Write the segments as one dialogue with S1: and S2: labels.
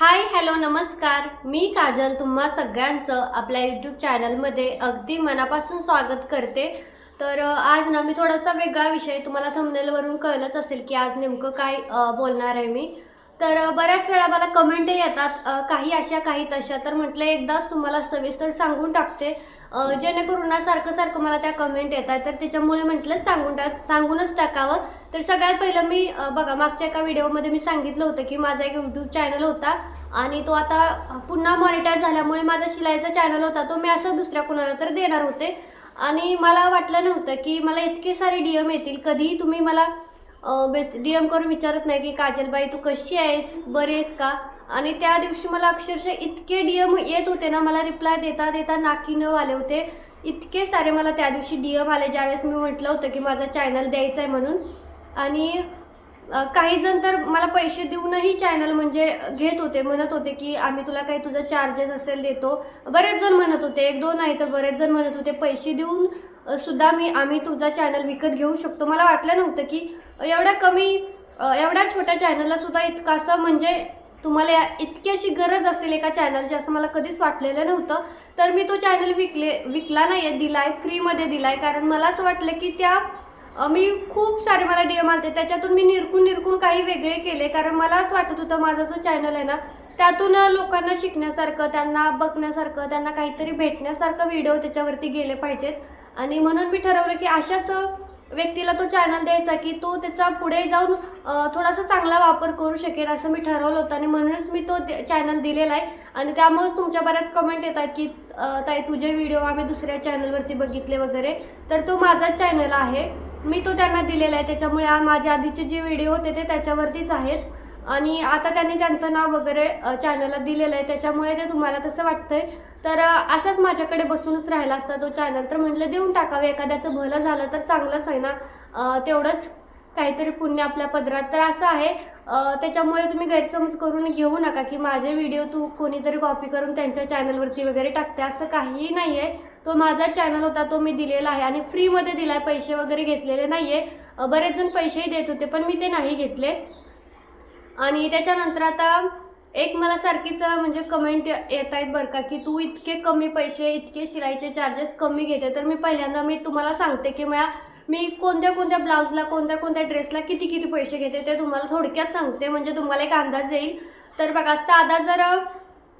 S1: Hi hello नमस्कार. मी काजल तुम्हा सगळ्यांचं आपल्या यूट्यूब चॅनलमध्ये अगदी मनापासून स्वागत करते. तर आज ना मी थोडासा वेगळा विषय तुम्हाला थंबनेलवरून कळलंच असेल की आज नेमकं काय बोलणार आहे मी. तर बऱ्याच वेळा मला कमेंटही येतात काही अशा काही तशा. तर म्हटलं एकदाच तुम्हाला सविस्तर सांगून टाकते. जेणेकरून ना सारखं सारखं मला त्या कमेंट येतात. तर त्याच्यामुळे म्हटलं सांगून टाक सांगूनच टाकावं. तर सगळ्यात पहिलं मी बघा मागच्या एका व्हिडिओमध्ये मी सांगितलं होतं की माझा एक यूट्यूब चॅनल होता. आणि तो आता पुन्हा मॉनिटाईज झाल्यामुळे माझा शिलाईचा चॅनल होता. तो मी असं दुसऱ्या कुणाला तर देणार होते. आणि मला वाटलं नव्हतं की मला इतके सारे डी एम येतील. कधीही तुम्ही मला बेस डी एम करून विचारत नाही की काजलबाई तू कशी आहेस? बरी आहेस का? आणि त्या दिवशी मला अक्षरशः इतके डी एम येत होते ना मला रिप्लाय देता देता नाकी न आले होते. इतके सारे मला त्या दिवशी डी एम आले ज्यावेळेस मी म्हटलं होतं की माझा चॅनल द्यायचा आहे म्हणून. आणि काही जण तर मला पैसे देऊनही चॅनल म्हणजे घेत होते म्हणत होते की आम्ही तुला काही तुझं चार्जेस असेल देतो. बरेच जण म्हणत होते एक दोन आहे तर बरेच जण म्हणत होते पैसे देऊन सुद्धा मी आम्ही तुझा चॅनल विकत घेऊ शकतो. मला वाटलं नव्हतं की एवढ्या कमी एवढ्या छोट्या चॅनलला सुद्धा इतकासं म्हणजे तुम्हाला या- इतकी अशी गरज असेल एका चॅनलची असं मला कधीच वाटलेलं नव्हतं. तर मी तो चॅनल विकले विकला नाही आहे दिलाय फ्रीमध्ये दिलाय. कारण मला असं वाटलं की त्या मी खूप सारे मला डी एम आलते. त्याच्यातून मी निरकून निरकून काही वेगळे केले. कारण मला असं वाटत होतं माझा जो चॅनल आहे ना त्यातून लोकांना शिकण्यासारखं त्यांना बघण्यासारखं त्यांना काहीतरी भेटण्यासारखं व्हिडिओ त्याच्यावरती गेले पाहिजेत. आणि म्हणून मी ठरवलं की अशाच व्यक्तीला तो चॅनल द्यायचा की तो त्याचा पुढे जाऊन थोडासा चांगला वापर करू शकेल असं मी ठरवलं होतं. आणि म्हणूनच मी तो चॅनल दिलेला आहे. आणि त्यामुळेच तुमच्या बऱ्याच कमेंट येतात की ताई तुझे व्हिडिओ आम्ही दुसऱ्या चॅनलवरती बघितले वगैरे. तर तो माझाच चॅनल आहे. मी तो त्यांना दिलेला आहे. त्याच्यामुळे आ- माझे आधीचे जे व्हिडिओ होते ते त्याच्यावरतीच आहेत. आणि आता त्यांनी त्यांचं नाव वगैरे चॅनलला दिलेलं आहे. त्याच्यामुळे ते तुम्हाला तसं वाटतंय. तर असंच माझ्याकडे बसूनच राहिला असता तो चॅनल तर म्हटलं देऊन टाकावं. एखाद्याचं भलं झालं तर चांगलंच आहे ना. तेवढंच काहीतरी पुण्य आपल्या पदरात. तर असं आहे. त्याच्यामुळे तुम्ही गैरसमज करून घेऊ नका की माझे व्हिडिओ तू कोणीतरी कॉपी करून त्यांच्या चॅनलवरती वगैरे टाकते. असं काहीही नाही आहे तो माझा चॅनल होता तो मी दिलेला आहे. आणि फ्रीमध्ये दिलाय पैसे वगैरे घेतलेले नाही आहे बरेच जण पैसेही देत होते पण मी ते नाही घेतले. आणि त्याच्यानंतर आता एक मला सारखीच म्हणजे कमेंट येत आहेत बरं का की तू इतके कमी पैसे इतके शिलाईचे चार्जेस कमी घेते तर मी पहिल्यांदा मी तुम्हाला सांगते की मला मी कोणत्या कोणत्या ब्लाऊजला कोणत्या कोणत्या ड्रेसला किती किती पैसे घेते ते तुम्हाला थोडक्यात सांगते. म्हणजे तुम्हाला एक अंदाज येईल. तर बघा साधा जर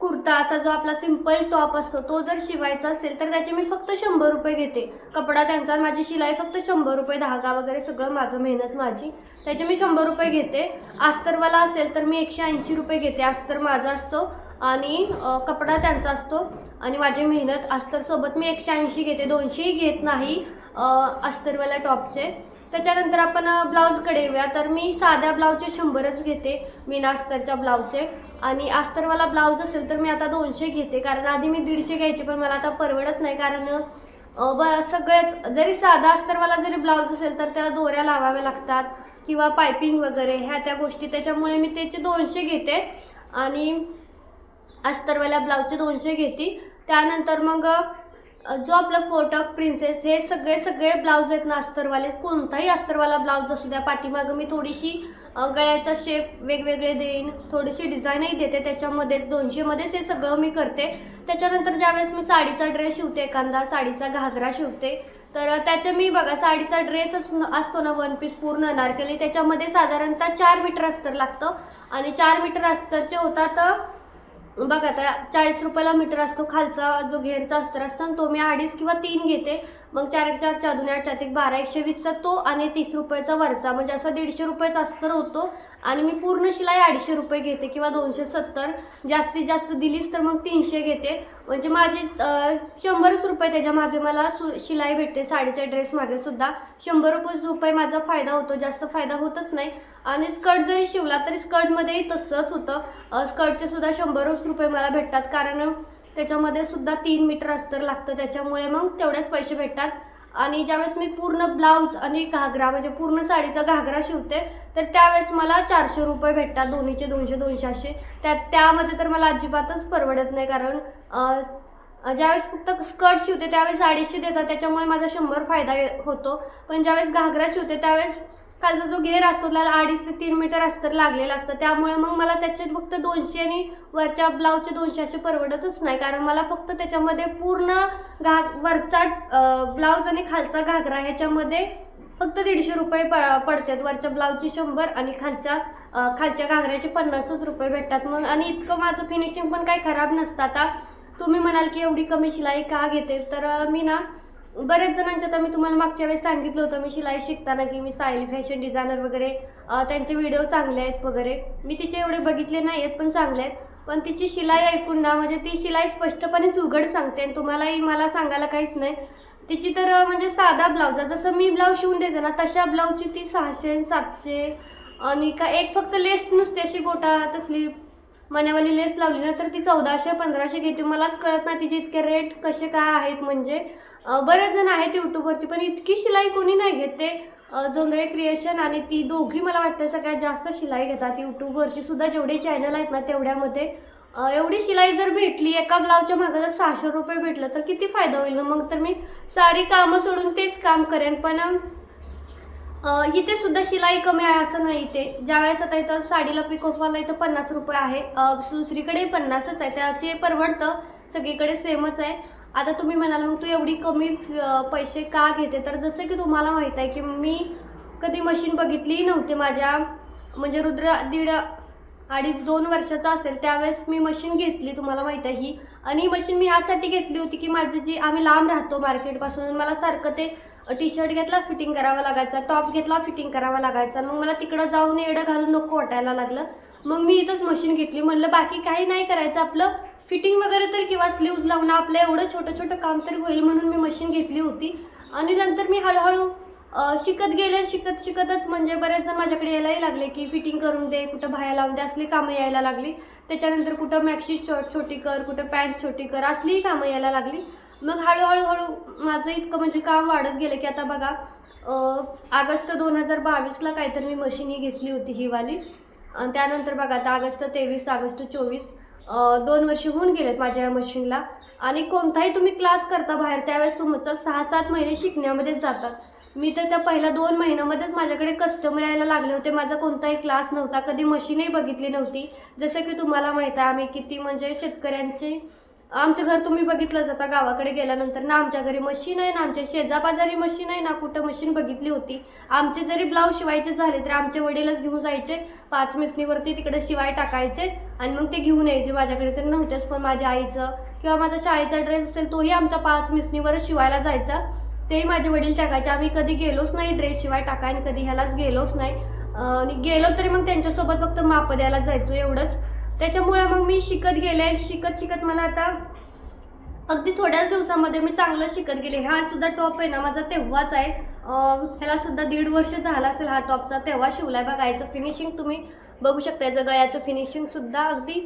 S1: कुर्ता असा जो आपला सिंपल टॉप असतो तो जर शिवायचा असेल तर त्याचे मी फक्त शंभर रुपये घेते. कपडा त्यांचा माझी शिलाई फक्त शंभर रुपये धागा वगैरे सगळं माझं मेहनत माझी. त्याचे मी शंभर रुपये घेते. अस्तरवाला असेल तर मी एकशे ऐंशी रुपये घेते. अस्तर माझा असतो आणि कपडा त्यांचा असतो आणि माझी मेहनत. अस्तरसोबत मी एकशे ऐंशी घेते. दोनशेही घेत नाही अस्तरवाल्या अस्तरवाला टॉपचे. त्याच्यानंतर आपण ब्लाऊजकडे येऊया. तर मी साध्या ब्लाऊजचे शंभरच घेते मी अस्तरच्या ब्लाऊजचे. आणि अस्तरवाला ब्लाऊज असेल तर मी आता दोनशे घेते कारण आधी मी दीडशे घ्यायचे पण मला आता परवडत नाही कारण ब सगळेच जरी साधा अस्तरवाला जरी ब्लाऊज असेल तर त्याला दोऱ्या लावाव्या लागतात किंवा पायपिंग वगैरे ह्या त्या गोष्टी. त्याच्यामुळे मी त्याचे दोनशे घेते आणि अस्तरवाल्या ब्लाऊजचे दोनशे घेते. त्यानंतर मग जो आपला फोटक प्रिन्सेस हे सगळे सगळे ब्लाऊज आहेत ना अस्तरवाले कोणताही अस्तरवाला ब्लाऊज असू द्या पाठीमागं मी थोडीशी गळ्याचा शेप वेगवेगळे देईन थोडीशी डिझाईनही देते त्याच्यामध्येच दोनशेमध्येच हे सगळं मी करते. त्याच्यानंतर ज्यावेळेस मी साडीचा ड्रेस शिवते एखादा साडीचा घागरा शिवते तर त्याचे मी बघा साडीचा ड्रेस असतो ना वन पीस पूर्ण अनारकली त्याच्यामध्ये साधारणतः चार मीटर अस्तर लागतं. आणि चार मीटर अस्तरचे होतात बघा आता चाळीस रुपयाला मीटर असतो खालचा जो घेरचा अस्तर असतो तो मी अडीच किंवा तीन घेते. मग चार एक चार चार दोन आठ चार एक बारा एकशे वीसचा तो आणि तीस रुपयाचा वरचा. म्हणजे असा दीडशे रुपयाचा अस्तर होतो. आणि मी पूर्ण शिलाई अडीचशे रुपये घेते किंवा दोनशे सत्तर. जास्तीत जास्त दिलीस तर मग तीनशे घेते. म्हणजे माझे शंभरच रुपये त्याच्यामागे मला सु शिलाई भेटते साडीच्या ड्रेस मागे सुद्धा. शंभर रुपये रुपये माझा फायदा होतो जास्त फायदा होतच नाही. आणि स्कर्ट जरी शिवला तरी स्कर्टमध्येही तसंच होतं. स्कर्टचे सुद्धा शंभरच रुपये मला भेटतात. कारण त्याच्यामध्ये सुद्धा तीन मीटर अस्तर लागतं. त्याच्यामुळे मग तेवढेच पैसे भेटतात. आणि ज्यावेळेस मी पूर्ण ब्लाऊज आणि घागरा म्हणजे पूर्ण साडीचा घागरा शिवते तर त्यावेळेस मला चारशे रुपये भेटतात दोन्हीचे दोनशे दोनशे असे त्या त्यामध्ये तर मला अजिबातच परवडत नाही कारण ज्यावेळेस फक्त स्कर्ट शिवते त्यावेळेस अडीचशे देतात त्याच्यामुळे माझा शंभर फायदा होतो. पण ज्यावेळेस घागरा शिवते त्यावेळेस खालचा जो घेर असतो त्याला अडीच ते तीन मीटर अस्तर लागलेलं असतं. त्यामुळे मग मला त्याच्यात फक्त दोनशे आणि वरच्या ब्लाऊजचे दोनशे असे परवडतच नाही. कारण मला फक्त त्याच्यामध्ये पूर्ण घा वरचा ब्लाऊज आणि खालचा घागरा ह्याच्यामध्ये फक्त दीडशे रुपये प पडतात. वरच्या ब्लाऊजचे शंभर आणि खालच्या खालच्या घागऱ्याचे पन्नासच रुपये भेटतात. मग आणि इतकं माझं फिनिशिंग पण काही खराब नसतं. आता तुम्ही म्हणाल की एवढी कमी शिलाई का घेते? तर मी ना बरेच जणांच्या आता मी तुम्हाला मागच्या वेळेस सांगितलं होतं मी शिलाई शिकताना की मी सायली फॅशन डिझायनर वगैरे त्यांचे व्हिडिओ चांगले आहेत वगैरे. मी तिचे एवढे बघितले नाही आहेत पण चांगले आहेत. पण तिची शिलाई ऐकून ना म्हणजे ती शिलाई स्पष्टपणेच उघड सांगते आणि तुम्हालाही मला सांगायला काहीच नाही. तिची तर म्हणजे साधा ब्लाऊज जसं मी ब्लाऊज शिवून देते ना तशा ब्लाऊजची ती सहाशे सातशे आणि का एक फक्त लेस नुसती अशी गोटा तसली मण्यावाली लेस लावली ना तर ती चौदाशे पंधराशे घेते. मलाच कळत नाही तिचे इतके रेट कसे काय आहेत म्हणजे. बरेच जण आहेत यूट्यूबवरती पण इतकी शिलाई कोणी नाही घेते ते. जोंधळे क्रिएशन आणि ती दोघी मला वाटतं सगळ्यात जास्त शिलाई घेतात. यूट्यूबवरती सुद्धा जेवढे चॅनल आहेत ना तेवढ्यामध्ये. एवढी शिलाई जर भेटली एका ब्लाऊजच्या मागं जर सहाशे रुपये भेटलं तर किती फायदा होईल मग तर मी सारी कामं सोडून तेच काम करेन. पण इथे सुद्धा शिलाई कमी आहे असं नाही इथे. ज्यावेळेस आता इथं साडीला पिकोफाला इथं पन्नास रुपये आहे. दुसरीकडे पन्नासच आहे. त्याचे परवडतं. सगळीकडे सेमच आहे. आता तुम्ही म्हणाल मग तू एवढी कमी पैसे का घेते? तर जसं की तुम्हाला माहीत आहे की मी कधी मशीन बघितलीही नव्हती माझ्या. म्हणजे रुद्र दीड अडीच दोन वर्षाचा असेल त्यावेळेस मी मशीन घेतली तुम्हाला माहीत आहे ही. आणि ही मशीन मी ह्यासाठी घेतली होती की माझी जी आम्ही लांब राहतो मार्केटपासून मला सारखं ते टी शर्ट घेतला फिटिंग करावा लागायचा. टॉप घेतला फिटिंग करावा लागायचा. मग मला तिकडं जाऊन एवढं घालून नको वाटायला लागलं. मग मी इथंच मशीन घेतली. म्हणलं बाकी काही नाही करायचं आपलं. फिटिंग वगैरे तर किंवा स्लीव्ज लावणं आपलं एवढं छोटं छोटं काम तरी होईल म्हणून मी मशीन घेतली होती. आणि नंतर मी हळूहळू शिकत गेले शिकत शिकतच म्हणजे बरेच जण माझ्याकडे यायलाही लागले की फिटिंग करून दे कुठं बाहेर लावून दे असली कामं यायला लागली. त्याच्यानंतर कुठं मॅक्सी छो छोटी कर कुठं पॅन्ट छोटी कर असलीही कामं यायला लागली. मग हळूहळू हळू माझं इतकं म्हणजे काम वाढत गेलं की आता बघा ऑगस्ट दोन हजार बावीसला काहीतरी मी मशीन ही घेतली होती ही वाली. आणि त्यानंतर बघा आता ऑगस्ट तेवीस ऑगस्ट चोवीस दोन वर्ष होऊन गेलेत माझ्या या मशीनला. आणि कोणताही तुम्ही क्लास करता बाहेर त्यावेळेस तुमचं सहा सात महिने शिकण्यामध्येच जातात. मी तर त्या पहिल्या दोन महिन्यामध्येच माझ्याकडे कस्टमर यायला लागले होते. माझा कोणताही क्लास नव्हता. कधी मशीनही बघितली नव्हती. जसं की तुम्हाला माहीत आहे आम्ही किती म्हणजे शेतकऱ्यांची आमचं घर तुम्ही बघितलं जाता गावाकडे गेल्यानंतर ना आमच्या घरी मशीन आहे ना आमच्या शेजाबाजारी मशीन आहे ना कुठं मशीन बघितली होती. आमचे जरी ब्लाऊज शिवायचे झाले तर आमचे वडीलच घेऊन जायचे. पाच मिसनीवरती तिकडे शिवाय टाकायचे आणि मग ते घेऊन यायचे माझ्याकडे. तर नव्हतेच पण माझ्या आईचं किंवा माझा शाळेचा ड्रेस असेल तोही आमचा पाच मिसनीवरच शिवायला जायचा. तेही माझे वडील टाकायचे. आम्ही कधी गेलोच नाही ड्रेस शिवाय टाकाय आणि कधी ह्यालाच गेलोच नाही. आणि गेलो तरी मग त्यांच्यासोबत फक्त माप द्यायला जायचो एवढंच. त्याच्यामुळे मग मी शिकत गेले. शिकत शिकत मला आता अगदी थोड्याच दिवसामध्ये मी चांगलं शिकत गेले. हा सुद्धा टॉप आहे ना माझा तेव्हाच आहे. ह्याला सुद्धा दीड वर्ष झाला असेल हा टॉपचा तेव्हा शिवलाय बघा याचं फिनिशिंग तुम्ही बघू शकता. याचं गळ्याचं फिनिशिंग सुद्धा अगदी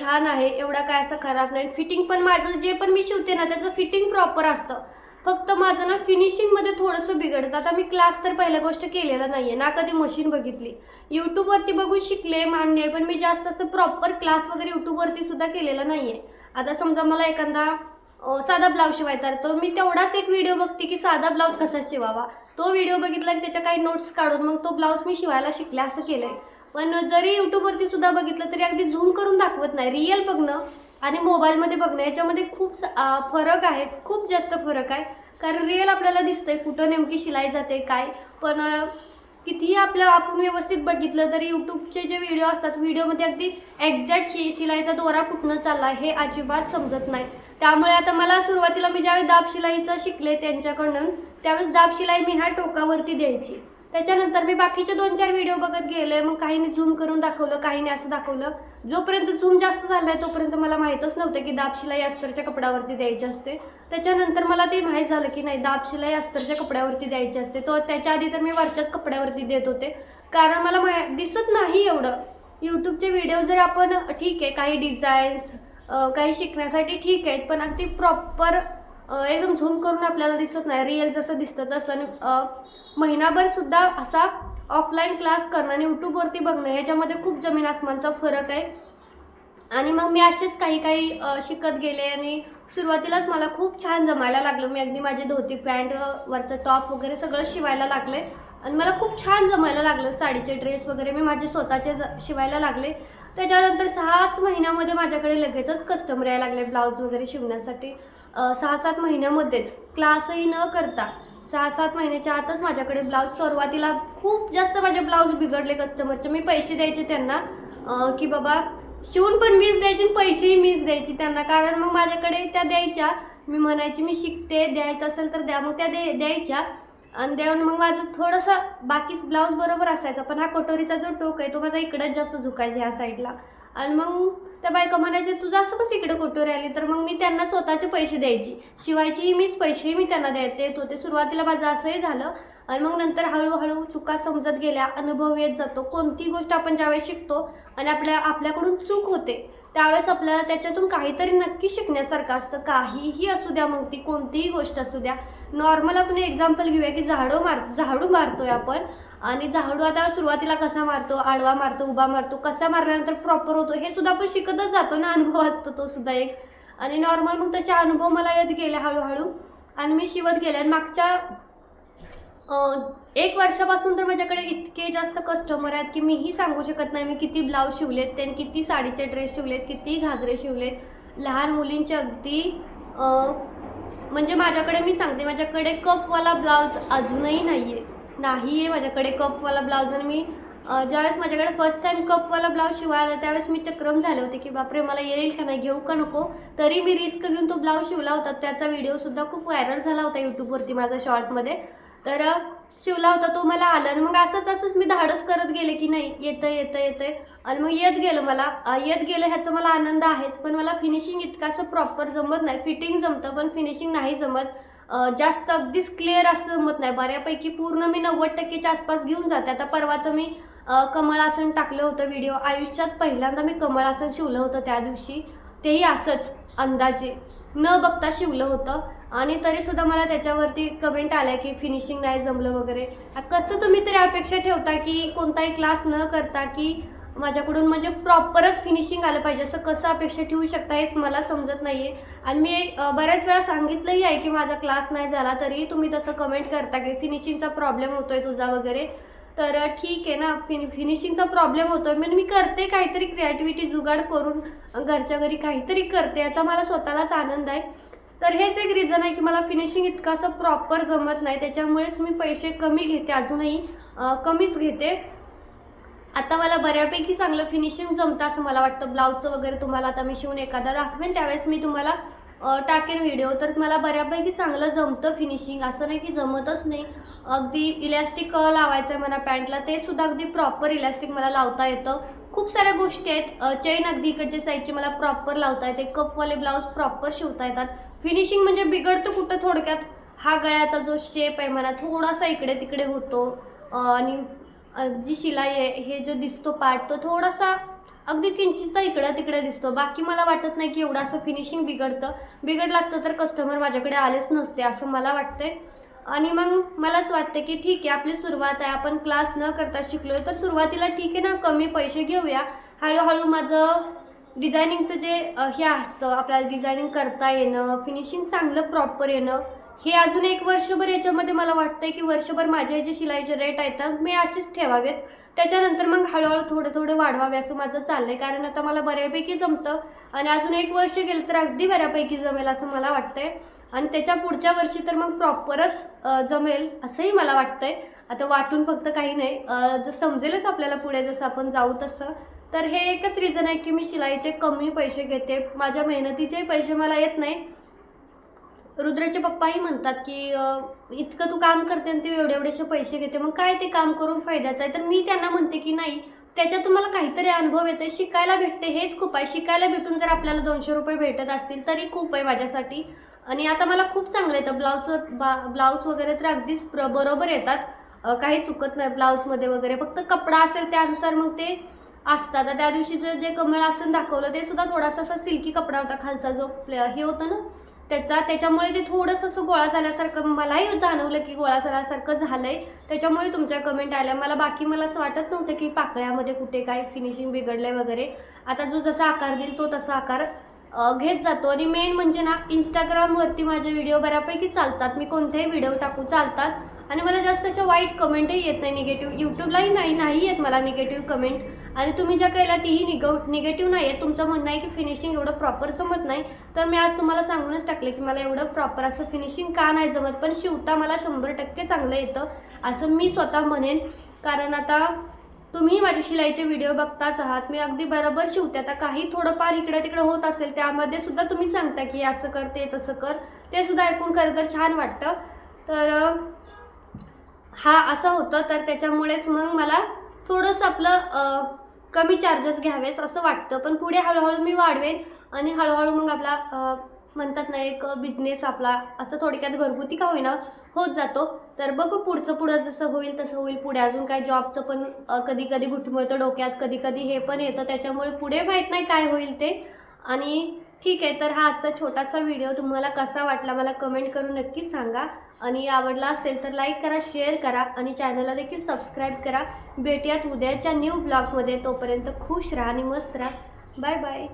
S1: छान आहे. एवढा काय असं खराब नाही. फिटिंग पण माझं जे पण मी शिवते ना त्याचं फिटिंग प्रॉपर असतं. फक्त माझं ना फिनिशिंगमध्ये थोडंसं बिघडतं. आता मी क्लास तर पहिल्या गोष्ट केलेला नाही आहे ना कधी मशीन बघितली. यूट्यूबवरती बघून शिकले मान्य आहे पण मी जास्त असं प्रॉपर क्लास वगैरे यूट्यूबवरती सुद्धा केलेला नाही आहे आता समजा मला एखादा साधा ब्लाऊज शिवायचा तर मी तेवढाच एक व्हिडिओ बघते की साधा ब्लाऊज कसा शिवावा. तो व्हिडिओ बघितला की त्याच्या काही नोट्स काढून मग तो ब्लाऊज मी शिवायला शिकले असं केलं आहे पण जरी यूट्यूबवरती सुद्धा बघितलं तरी अगदी झूम करून दाखवत नाही. रिअल बघणं आणि मोबाईलमध्ये बघणं याच्यामध्ये खूप फरक आहे. खूप जास्त फरक आहे. कारण रिअल आपल्याला दिसतंय कुठं नेमकी शिलाई जाते काय. पण कितीही आपलं आपण व्यवस्थित बघितलं तरी यूट्यूबचे जे व्हिडिओ असतात व्हिडिओमध्ये अगदी एक्झॅक्ट शि शिलाईचा दोरा कुठनं चालला हे अजिबात समजत नाही. त्यामुळे आता मला सुरुवातीला मी ज्यावेळी दाब शिलाईचं शिकले त्यांच्याकडून त्यावेळेस दाब शिलाई मी ह्या टोकावरती द्यायची. त्याच्यानंतर मी बाकीचे दोन चार व्हिडिओ बघत गेले मग काहीने झूम करून दाखवलं काहीने असं दाखवलं. जोपर्यंत झूम जास्त झालाय तोपर्यंत मला माहीतच नव्हतं की दाब शिलाई अस्तरच्या कपड्यावरती द्यायची असते. त्याच्यानंतर मला ते माहीत झालं की नाही दाब शिलाई अस्तरच्या कपड्यावरती द्यायची असते. तो त्याच्या आधी तर मी वरच्याच कपड्यावरती देत होते. कारण मला मा दिसत नाही एवढं. यूट्यूबचे व्हिडिओ जर आपण ठीक आहे काही डिझाईन्स काही शिकण्यासाठी ठीक आहेत पण अगदी प्रॉपर एकदम झूम करून आपल्याला दिसत नाही. रिअल जसं दिसतं तसं महिनाभर सुद्धा असा ऑफलाईन क्लास करणं आणि यूट्यूबवरती बघणं ह्याच्यामध्ये खूप जमीन आसमानचा फरक आहे. आणि मग मी असेच काही काही शिकत गेले आणि सुरुवातीलाच मला खूप छान जमायला लागलं. मी अगदी माझी धोती पॅन्ट वरचं टॉप वगैरे सगळं शिवायला लागले. आणि मला खूप छान जमायला लागलं. साडीचे ड्रेस वगैरे मी माझे स्वतःचे ज- शिवायला लागले. त्याच्यानंतर सहाच महिन्यामध्ये माझ्याकडे लगेचच कस्टमर यायला लागले ब्लाऊज वगैरे शिवण्यासाठी. सहा सात महिन्यामध्येच. क्लासही न करता सहा सात महिन्याच्या आतच माझ्याकडे ब्लाऊज. सुरुवातीला खूप जास्त माझे ब्लाऊज बिघडले कस्टमरचे मी पैसे द्यायचे त्यांना. की बाबा शिवून पण मीच द्यायची आणि पैसेही मीच द्यायची त्यांना. कारण मग माझ्याकडे त्या द्यायच्या. मी म्हणायची मी शिकते द्यायचं असेल तर द्या. मग त्या दे द्यायच्या. आणि देऊन मग माझं थोडंसं बाकी ब्लाऊज बरोबर असायचा. पण हा कटोरीचा जो टोक आहे तो माझा इकडंच जास्त झुकायचा ह्या साईडला आणि मग त्या बायका म्हणायचे तुझं असं कसं इकडे कुठून आली तर मग मी त्यांना स्वतःचे पैसे द्यायची. शिवायचीही मीच पैसेही मी त्यांना द्याय देत होते सुरुवातीला माझं असंही झालं. आणि मग नंतर हळूहळू चुका समजत गेल्या अनुभव येत जातो. कोणती गोष्ट आपण ज्यावेळेस शिकतो आणि आपल्या आपल्याकडून चूक होते त्यावेळेस आपल्याला त्याच्यातून काहीतरी नक्की शिकण्यासारखं असतं. काहीही असू द्या मग ती कोणतीही गोष्ट असू द्या. नॉर्मल आपण एक्झाम्पल घेऊया की झाडू मार झाडू मारतोय आपण. आणि झाडू आता सुरुवातीला कसा मारतो आडवा मारतो उभा मारतो कसा मारल्यानंतर प्रॉपर होतो हे सुद्धा आपण शिकतच जातो ना अनुभव असतो तो सुद्धा एक. आणि नॉर्मल मग तसे अनुभव मला येत गेले हळूहळू. आणि मी शिवत गेले. आणि मागच्या एक वर्षापासून तर माझ्याकडे इतके जास्त कस्टमर आहेत की मीही सांगू शकत नाही मी किती ब्लाऊज शिवलेत त्यांनी किती साडीचे ड्रेस शिवलेत किती घागरे शिवलेत. लहान मुलींचे अगदी म्हणजे माझ्याकडे मी सांगते माझ्याकडे कपवाला ब्लाऊज अजूनही नाही आहे नाही आहे माझ्याकडे कपवाला ब्लाऊज आणि मी ज्यावेळेस माझ्याकडे फर्स्ट टाईम कपवाला ब्लाऊज शिवायला त्यावेळेस मी चक्रम झाले होते की बापरे मला येईल का नाही घेऊ का नको? तरी मी रिस्क घेऊन तो ब्लाऊज शिवला होता. त्याचा व्हिडिओसुद्धा खूप व्हायरल झाला होता यूट्यूबवरती माझा शॉर्टमध्ये तर शिवला होता तो मला आला आणि मग असंच असंच मी धाडस करत गेले की नाही येतं येतं येतं आणि मग येत गेलं मला. येत गेलं ह्याचा मला आनंद आहेच पण मला फिनिशिंग इतकं असं प्रॉपर जमत नाही. फिटिंग जमतं पण फिनिशिंग नाही जमत. जास्त अगदीच क्लिअर असं जमत नाही. बऱ्यापैकी पूर्ण मी नव्वद टक्केच्या आसपास घेऊन जाते. आता परवाचं मी कमळासन टाकलं होतं व्हिडिओ आयुष्यात पहिल्यांदा मी कमळासन शिवलं होतं त्या दिवशी. तेही असंच अंदाजे. न बघता शिवलं होतं. आणि तरीसुद्धा मला त्याच्यावरती कमेंट आल्या की फिनिशिंग नाही जमलं वगैरे. कसं तुम्ही तरी अपेक्षा ठेवता की कोणताही क्लास न करता की माझ्याकडून म्हणजे प्रॉपरच फिनिशिंग आलं पाहिजे. असं कसं अपेक्षा ठेवू शकता हेच मला समजत नाही आहे आणि मी बऱ्याच वेळा सांगितलंही आहे की माझा क्लास नाही झाला तरी तुम्ही तसं कमेंट करता की फिनिशिंगचा प्रॉब्लेम होतोय तुझा वगैरे. तर ठीक आहे ना. फिनि फिनिशिंगचा प्रॉब्लेम होतो आहे म्हणजे मी करते काहीतरी क्रिएटिव्हिटी जुगाड करून घरच्या घरी काहीतरी करते याचा मला स्वतःलाच आनंद आहे. तर हेच एक रिझन आहे की मला फिनिशिंग इतकं असं प्रॉपर जमत नाही. त्याच्यामुळेच मी पैसे कमी घेते अजूनही कमीच घेते. आता मला बऱ्यापैकी चांगलं फिनिशिंग जमतं असं मला वाटतं. ब्लाऊजचं वगैरे तुम्हाला आता मी शिवून एखादा दाखवेन त्यावेळेस मी तुम्हाला टाकेन व्हिडिओ तर मला बऱ्यापैकी चांगलं जमतं फिनिशिंग असं नाही की जमतच नाही. अगदी इलॅस्टिक लावायचं आहे मला पॅन्टला ते सुद्धा अगदी प्रॉपर इलॅस्टिक मला लावता येतं. खूप साऱ्या गोष्टी आहेत. चेन अगदी इकडच्या साईडची मला प्रॉपर लावता येते. कपवाले ब्लाऊज प्रॉपर शिवता येतात. फिनिशिंग म्हणजे बिघडतं कुठं थोडक्यात? हा गळ्याचा जो शेप आहे मला थोडासा इकडे तिकडे होतो आणि जी शिलाई आहे हे जो दिसतो पार्ट तो थोडासा अगदी किंचितचा इकडं तिकडे दिसतो. बाकी मला वाटत नाही की एवढं असं फिनिशिंग बिघडतं. बिघडलं असतं तर कस्टमर माझ्याकडे आलेच नसते असं मला वाटतंय. आणि मग मला असं वाटतं की ठीक आहे आपली सुरुवात आहे. आपण क्लास न करता शिकलो तर सुरुवातीला ठीक आहे ना कमी पैसे घेऊया. हळूहळू माझं डिझायनिंगचं जे हे असतं आपल्याला डिझायनिंग करता येणं फिनिशिंग चांगलं प्रॉपर येणं हे अजून एक वर्षभर याच्यामध्ये मला वाटतंय की वर्षभर माझ्या जे शिलाईचे रेट आहेत मी असेच ठेवावेत. त्याच्यानंतर मग हळूहळू थोडं थोडं वाढवावे असं माझं चाललंय. कारण आता मला बऱ्यापैकी जमतं आणि अजून एक वर्ष गेलं तर अगदी बऱ्यापैकी जमेल असं मला वाटतंय. आणि त्याच्या पुढच्या वर्षी तर मग प्रॉपरच जमेल असंही मला वाटतंय. आता वाटून फक्त काही नाही. जर समजेलच आपल्याला पुढे जसं आपण जाऊ तसं. तर हे एकच रिझन आहे की मी शिलाईचे कमी पैसे घेते. माझ्या मेहनतीचे पैसे मला येत नाही. रुद्राचे पप्पाही म्हणतात की इतकं तू काम करते आणि तू एवढे एवढेसे पैसे घेते मग काय ते काम करून फायद्याचं आहे? तर मी त्यांना म्हणते की नाही त्याच्यात तुम्हाला काहीतरी अनुभव येते शिकायला भेटते हेच खूप आहे. शिकायला भेटून जर आपल्याला दोनशे रुपये भेटत असतील तरी खूप आहे माझ्यासाठी. आणि आता मला खूप चांगलं येतं. ब्लाऊजचं बा ब्लाऊज वगैरे तर अगदीच प्र बरोबर येतात. काही चुकत नाही ब्लाऊजमध्ये वगैरे. फक्त कपडा असेल त्यानुसार मग ते असतात. आता त्या दिवशीचं जे कमळ आसन दाखवलं ते सुद्धा थोडासा असा सिल्की कपडा होता खालचा जो प्ले- हे होतं ना? त्याचा त्याच्यामुळे ते थोडंसं असं गोळा झाल्यासारखं मलाही जाणवलं की गोळा झाल्यासारखं झालंय. त्याच्यामुळे तुमच्या कमेंट आल्या. मला बाकी मला असं वाटत नव्हतं की पाकळ्यामध्ये कुठे काय फिनिशिंग बिघडलं आहे वगैरे. आता जो जसा आकार देईल तो तसा आकार घेत जातो. आणि मेन म्हणजे ना इंस्टाग्रामवरती माझे व्हिडिओ बऱ्यापैकी चालतात. मी कोणतेही व्हिडिओ टाकू चालतात. आणि मला जास्त अशा वाईट कमेंटही येत नाही. निगेटिव्ह यूट्यूबलाही नाही नाही येत मला निगेटिव्ह कमेंट आणि तुम्ही ज्या केल्या तीही निगव निगेटिव्ह नाही आहे तुमचं म्हणणं आहे की फिनिशिंग एवढं प्रॉपर जमत नाही. तर मी आज तुम्हाला सांगूनच टाकले की मला एवढं प्रॉपर असं फिनिशिंग का नाही जमत? पण शिवता मला शंभर टक्के चांगलं येतं असं मी स्वतः म्हणेन. कारण आता तुम्ही माझे शिलाईचे व्हिडिओ बघताच आहात. मी अगदी बरोबर शिवते. आता काही थोडंफार इकडे तिकडे होत असेल त्यामध्ये सुद्धा तुम्ही सांगता की असं कर ते तसं कर. ते सुद्धा ऐकून खरं तर छान वाटतं. तर हा असं होतं. तर त्याच्यामुळेच मग मला थोडंसं आपलं कमी चार्जेस घ्यावेस असं वाटतं. पण पुढे हळूहळू मी वाढवेन आणि हळूहळू मग आपला म्हणतात ना एक बिझनेस आपला असं थोडक्यात घरगुती का होईना होत जातो. तर बघू पुढचं पुढं जसं होईल तसं होईल. पुढे अजून काय जॉबचं पण कधी कधी घुटमळतं डोक्यात कधी कधी हे पण येतं. त्याच्यामुळे पुढे माहीत नाही काय होईल ते. आणि ठीक आहे तर हा आजचा छोटासा व्हिडिओ तुम्हाला कसा वाटला मला कमेंट करून नक्की सांगा. आणि आवडला असेल तर लाईक करा शेअर करा आणि चॅनलला देखील सबस्क्राईब करा. भेटूयात उद्याच्या न्यू ब्लॉगमध्ये तोपर्यंत खुश राहा आणि मस्त राहा. Bye bye